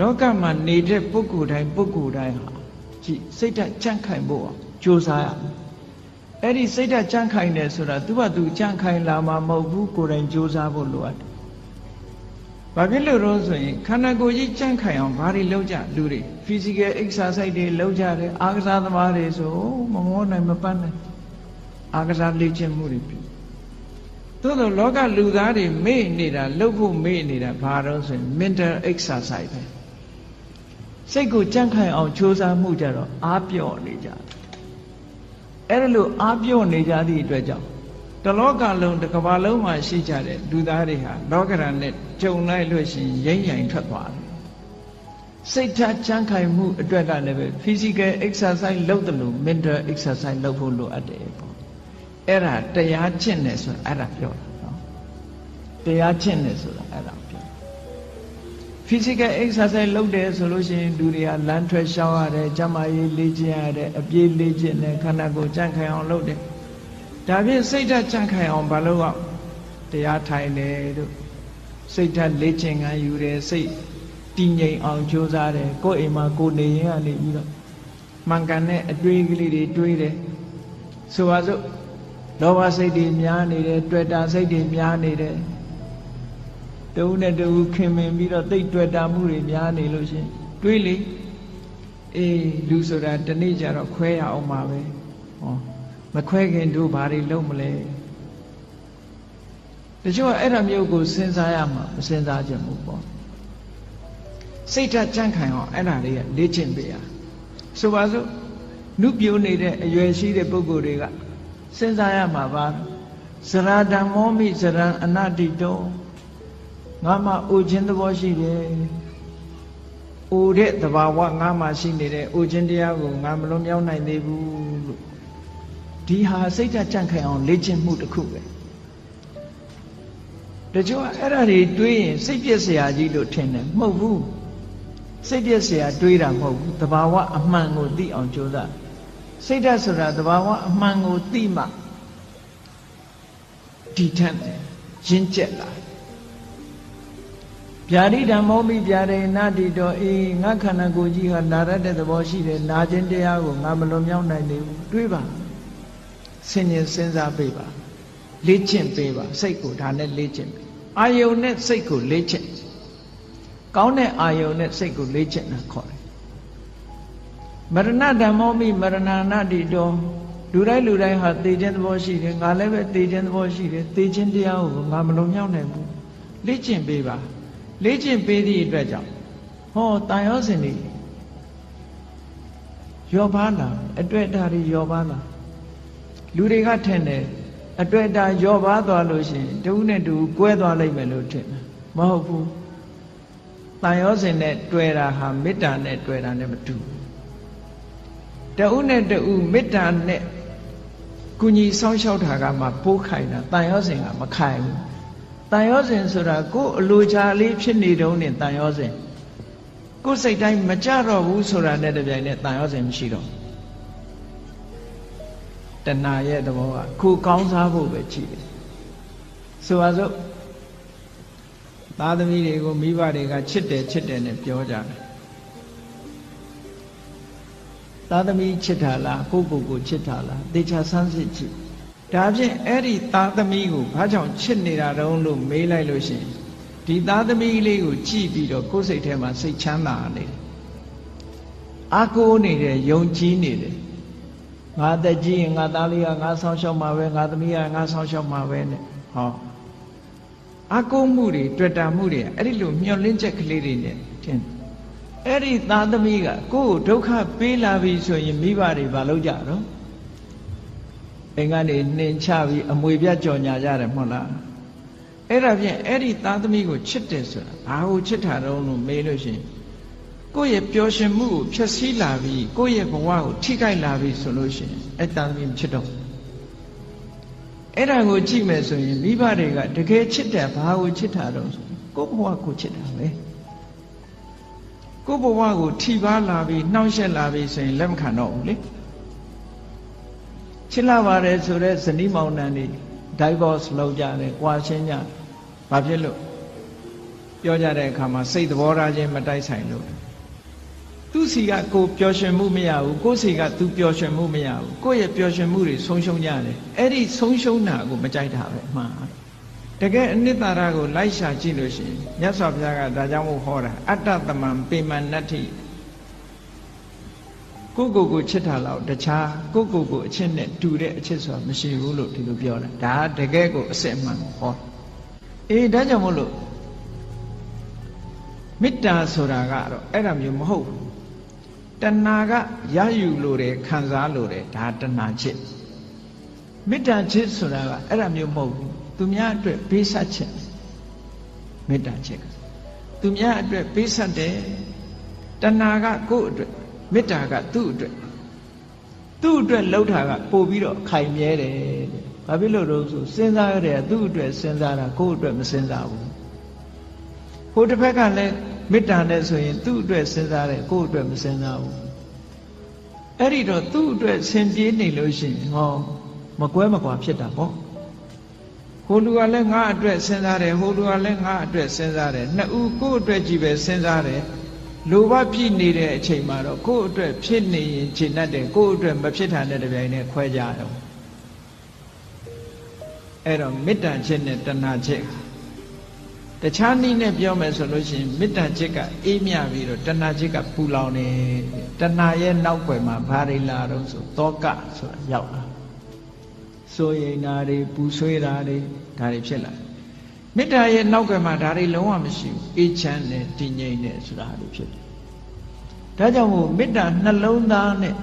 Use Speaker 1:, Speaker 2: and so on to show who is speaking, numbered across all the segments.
Speaker 1: လောကမှာနေတဲ့ပုဂ္ဂိုလ်တိုင်းပုဂ္ဂိုလ်တိုင်းဟာကြည်စိတ်ဓာတ်ကြန့်ခိုင်ဖို့အောင်ကြိုးစားရမယ်အဲ့ဒီစိတ်ဓာတ်ကြန့်ခိုင်တယ်ဆိုတာသူ့ဘာသူကြန့်ခိုင်လာမှာမဟုတ်ဘူးကိုယ်တိုင်ကြိုးစားဖို့လိုအပ်တယ်ဘာဖြစ်လို့တော့ဆိုရင်ခန္ဓာကိုယ်ကြီးကြန့်ခိုင်အောင်ဘာတွေလုပ်ကြလူတွေ physical exercise တွေလုပ်ကြတယ်အားကစားသမားတွေဆိုမမောနိုင်မပတ်နိုင်အားကစားလေ့ကျင့်မှုတွေပြုသို့သောလောကလူသားတွေမေ့နေတာလှုပ်ဖို့မေ့နေတာဘာတော့ဆိုရင် mental exercise ပဲ စိတ်ကိုကြန့်ခိုင်အောင်ကြိုးစားမှုကြတော့အားပြော့နေကြတယ်အဲ့ဒါလို့အားပြော့နေကြသည့်အတွက်ကြောင့်တလောကလုံးတစ်ကမ္ဘာလုံးမှာရှိကြတဲ့လူသားတွေဟာလောကရန်နဲ့ကြုံလိုက်လို့ရှိရင်ရိမ့်ရိုင်ထွက်သွားတယ်စိတ်ဓာတ်ကြန့်ခိုင်မှုအတွက်ကလည်းပဲ physical exercise လုပ်တယ်လို့ mental exercise လုပ်ဖို့လိုအပ်တယ်ပေါ့အဲ့ဒါတရားကျင့်တယ်ဆိုတာအဲ့ဒါပြောတာနော်တရားကျင့်တယ်ဆိုတာအဲ့ဒါပြော physical exercise လုပ်တယ်ဆိုလို့ရှိရင်လူတွေကလမ်းထွက်ရှောင်းရတယ်ကျန်းမာရေးလေ့ကျင့်ရတယ်အပြေးလေ့ကျင့်တယ်ခန္ဓာကိုယ်ကြန့်ခိုင်အောင်လုပ်တယ်ဒါဖြင့်စိတ်ဓာတ်ကြန့်ခိုင်အောင်မလုပ်အောင်တရားထိုင်တယ်တို့စိတ်ဓာတ်လေ့ကျင့်ခံယူတယ်စိတ်တည်ငြိမ်အောင်ကြိုးစားတယ်ကိုယ်အိမ်မှာကိုယ်နေရင်ကနေပြီးတော့မှန်ကန်တဲ့အတွေးကလေးတွေတွေးတယ်ဆိုပါစို့လောဘစိတ်တွေများနေတယ်တွေ့တာစိတ်တွေများနေတယ် တူနဲ့တူခင်မင်ပြီးတော့တိတ်တွေ့တာမှုတွေများနေလို့ရှင်တွေးလေအေးလူဆိုတာတနေ့ကျတော့ခွဲရအောင်ပါပဲဟောမခွဲခင်တို့ဘာတွေလုပ်မလဲတချို့ကအဲ့ဒါမျိုးကိုစဉ်းစားရမှာမစဉ်းစားကြဘူးပေါ့စိတ်ဓာတ်ကြန့်ခိုင်အောင်အဲ့ဒါလေးကလေ့ကျင့်ပေးရဆိုပါစို့နုပြိုးနေတဲ့အရွယ်ရှိတဲ့ပုဂ္ဂိုလ်တွေကစဉ်းစားရမှာပါဇရာဓမ္မောမိဇရံအနတ္တိတော ငါမှအိုခြင်းသဘောရှိတယ်အိုတဲ့သဘာဝငါမှရှိနေတဲ့အိုခြင်းတရားကိုငါမလွန်မြောက်နိုင်သေးဘူးလို့ဒီဟာစိတ်ဓာတ်ကြန့်ခိုင်အောင်လေ့ကျင့်မှုတစ်ခုပဲတချို့ကအဲ့ဒါတွေတွေးရင်စိတ်ပြည့်စရာကြီးလို့ထင်တယ်မဟုတ်ဘူးစိတ်ပြည့်စရာတွေးတာမဟုတ်ဘူးသဘာဝအမှန်ကိုသိအောင်ကြိုးစားစိတ်ဓာတ်ဆိုတာသဘာဝအမှန်ကိုသိမှဒီထက်ရင့်ကျက်လာ ဗျာဒိဓမ္မောမိဗျာဒိနာတိတော်အေးငါခန္ဓာကိုယ်ကြီးဟာနာရတဲ့သဘောရှိတယ်နာခြင်းတရားကိုငါမလွန်မြောက်နိုင်သေးဘူးတွေးပါဆင်ញင်စဉ်းစားပေးပါလေ့ကျင့်ပေးပါစိတ်ကိုဒါနဲ့လေ့ကျင့်ပေးအာယုန်နဲ့စိတ်ကိုလေ့ကျင့်ကောင်းတဲ့အာယုန်နဲ့စိတ်ကိုလေ့ကျင့်တာခေါ်တယ်မရဏဓမ္မောမိမရဏနာတိတော်လူတိုင်းလူတိုင်းဟာသိခြင်းသဘောရှိတယ်ငါလည်းပဲသိခြင်းသဘောရှိတယ်သိခြင်းတရားကိုငါမလုံမြောက်နိုင်ဘူးလေ့ကျင့်ပေးပါ လေ့ကျင့်ပေးသည့်အတွက်ကြောင့်ဟောတန်ရောစင်နေယောပါလာအတွက်ဓာတ်တွေယောပါလာလူတွေကထင်တယ်အတွက်ဓာတ်ယောပါသွားလို့ရှိရင်တဦးနဲ့တူကွဲသွားလိမ့်မယ်လို့ထင်တယ်မဟုတ်ဘူးတန်ရောစင်နဲ့တွေ့တာဟာမေတ္တာနဲ့တွေ့တာနဲ့မတူဘူးတဦးနဲ့တဦးမေတ္တာနဲ့ကုညီဆောင်းလျှောက်တာကမှပိုးခိုင်တာတန်ရောစင်ကမခိုင်ဘူး တန်ရောစင်ဆိုတာကိုယ်အလိုချာလေးဖြစ်နေတုံးနဲ့တန်ရောစင်ကိုယ်စိတ်တိုင်းမကြတော့ဘူးဆိုတာနဲ့တပြိုင်နက်တန်ရောစင်မရှိတော့တဏှာရဲ့သဘောကကိုကောင်းစားဖို့ပဲရှိတယ်ဆိုပါစို့သားသမီးတွေကိုမိဘတွေကချစ်တယ်ချစ်တယ်နဲ့ပြောကြတယ်သားသမီးချစ်တာလားကိုယ့်ကိုယ်ကိုချစ်တာလားတေချာဆန်းစစ်ကြည့် ဒါဖြင့်အဲ့ဒီသားသမီးကိုဘာကြောင့်ချစ်နေတာတုံးလို့မေးလိုက်လို့ရှိရင်ဒီသားသမီးလေးကိုကြည့်ပြီးတော့ကိုယ်စိတ်ထဲမှာစိတ်ချမ်းသာနေတယ်အာကိုနေတယ်ယုံကြည်နေတယ်ငါတက်ကြီးရင်ငါသားလေးကငါဆောင်းရှောက်မှာပဲငါသမီးကငါဆောင်းရှောက်မှာပဲနဲ့ဟောအာကိုမှုတွေတွေ့တာမှုတွေအဲ့ဒီလိုမျောလင်းချက်ကလေးတွေနဲ့ထင်အဲ့ဒီသားသမီးကကိုယ့်ကိုဒုက္ခပေးလာပြီဆိုရင်မိဘတွေဘာလုပ်ကြတော့ အိမ်ကနေနှင်ချပြီးအမွေပြတ်ကြော်ညာကြတယ်မဟုတ်လားအဲ့ဒါဖြင့်အဲ့ဒီသားသမီးကိုချစ်တယ်ဆိုတာဘာကိုချစ်တာတော့လို့မေးလို့ရှိရင်ကိုယ့်ရဲ့ပျော်ရွှင်မှုကိုဖျက်ဆီးလာပြီးကိုယ့်ရဲ့ဘဝကိုထိခိုက်လာပြီးဆိုလို့ရှိရင်အဲ့သားသမီးမချစ်တော့အဲ့ဒါကိုကြည့်မယ်ဆိုရင်မိဘတွေကတကယ်ချစ်တယ်ဘာကိုချစ်တာတော့ဆိုကိုယ့်ဘဝကိုချစ်တာပဲကိုယ့်ဘဝကိုထိပါလာပြီးနှောင့်ယှက်လာပြီးဆိုရင်လက်မခံတော့ဘူးလေ ချစ်လာပါတယ်ဆိုတော့ဇနီးမောင်နှံတွေ divorce လုပ်ကြတယ်၊ကွာရှင်းကြ။ဘာဖြစ်လို့ပြောကြတဲ့အခါမှာစိတ်သဘောထားချင်းမတိုက်ဆိုင်လို့သူစီကကိုပျော်ရွှင်မှုမရဘူးကိုစီကသူပျော်ရွှင်မှုမရဘူးကိုရဲ့ပျော်ရွှင်မှုတွေဆုံးရှုံးကြတယ်အဲ့ဒီဆုံးရှုံးတာကိုမကြိုက်တာပဲအမှန်တကယ်အနိတ္တရာကိုလိုက်ရှာကြည့်လို့ရှိရင်မြတ်စွာဘုရားကဒါကြောင့်မို့ဟောတာအတ္တသမံပေမနတ္ထိ ကိုကိုကိုချစ်တာလောက်တခြားကိုကိုကိုအချစ်နဲ့တူတဲ့အချစ်ဆိုတာမရှိဘူးလို့ဒီလိုပြောတာဒါတကယ်ကိုအစစ်အမှန်ဟောအေးဒါကြောင့်မို့လို့မေတ္တာဆိုတာကတော့အဲ့ဒါမျိုးမဟုတ်ဘူးတဏှာကရယူလို့တယ်ခံစားလို့တယ်ဒါတဏှာချစ်မေတ္တာချစ်ဆိုတာကအဲ့ဒါမျိုးမဟုတ်ဘူးသူများအတွက်ပေးဆက်ခြင်းမေတ္တာချစ်ကသူများအတွက်ပေးဆက်တယ်တဏှာကကိုယ့်အတွက် မေတ္တာကသူ့အတွက်သူ့အတွက်လှုပ်တာကပို့ပြီးတော့ခိုင်မြဲတယ်တဲ့ဘာဖြစ်လို့တော့ဆိုစဉ်းစားရတယ်သူ့အတွက်စဉ်းစားတာကိုယ့်အတွက်မစဉ်းစားဘူးဟိုတစ်ဖက်ကလည်းမေတ္တာနဲ့ဆိုရင်သူ့အတွက်စဉ်းစားတယ်ကိုယ့်အတွက်မစဉ်းစားဘူးအဲ့ဒီတော့သူ့အတွက်ဆင်ပြေးနေလို့ရှိရင်ဟောမကွဲမကွာဖြစ်တာပေါ့ဟိုလူကလည်းငါအတွက်စဉ်းစားတယ်ဟိုလူကလည်းငါအတွက်စဉ်းစားတယ်နှစ်ဦးကိုယ့်အတွက်ကြီးပဲစဉ်းစားတယ် လိုဘပြည့်နေတဲ့အချိန်မှာတော့ကိုယ့်အတွက်ဖြစ်နေရင်ခြေတတ်တယ်ကိုယ့်အတွက်မဖြစ်တာနဲ့တပြိုင်နက်ခွဲကြတော့အဲ့တော့မေတ္တာချက်နဲ့တဏှာချက်တခြားနည်းနဲ့ပြောမယ်ဆိုလို့ရှိရင်မေတ္တာချက်ကအေးမြပြီးတော့တဏှာချက်ကပူလောင်နေတဏှာရဲ့နောက်ွယ်မှာဘာတွေလာတော့ဆိုတောကဆိုတာရောက်လာစိုးရိမ်တာတွေပူဆွေးတာတွေဒါတွေဖြစ်လာ မေတ္တာရဲ့နောက်ွယ်မှာဒါတွေလုံးဝမရှိဘူးအေးချမ်းတယ်တည်ငြိမ်တယ်ဆိုတာတွေဖြစ်တယ်ဒါကြောင့်မို့မေတ္တာနှလုံးသားနဲ့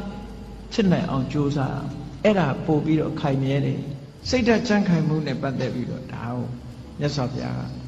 Speaker 1: ဖြစ်နိုင်အောင်ကြိုးစားအဲ့ဒါပို့ပြီးတော့ခိုင်မြဲတယ်စိတ်ဓာတ်ကြံ့ခိုင်မှုနဲ့ပတ်သက်ပြီးတော့ဒါကိုမြတ်စွာဘုရားက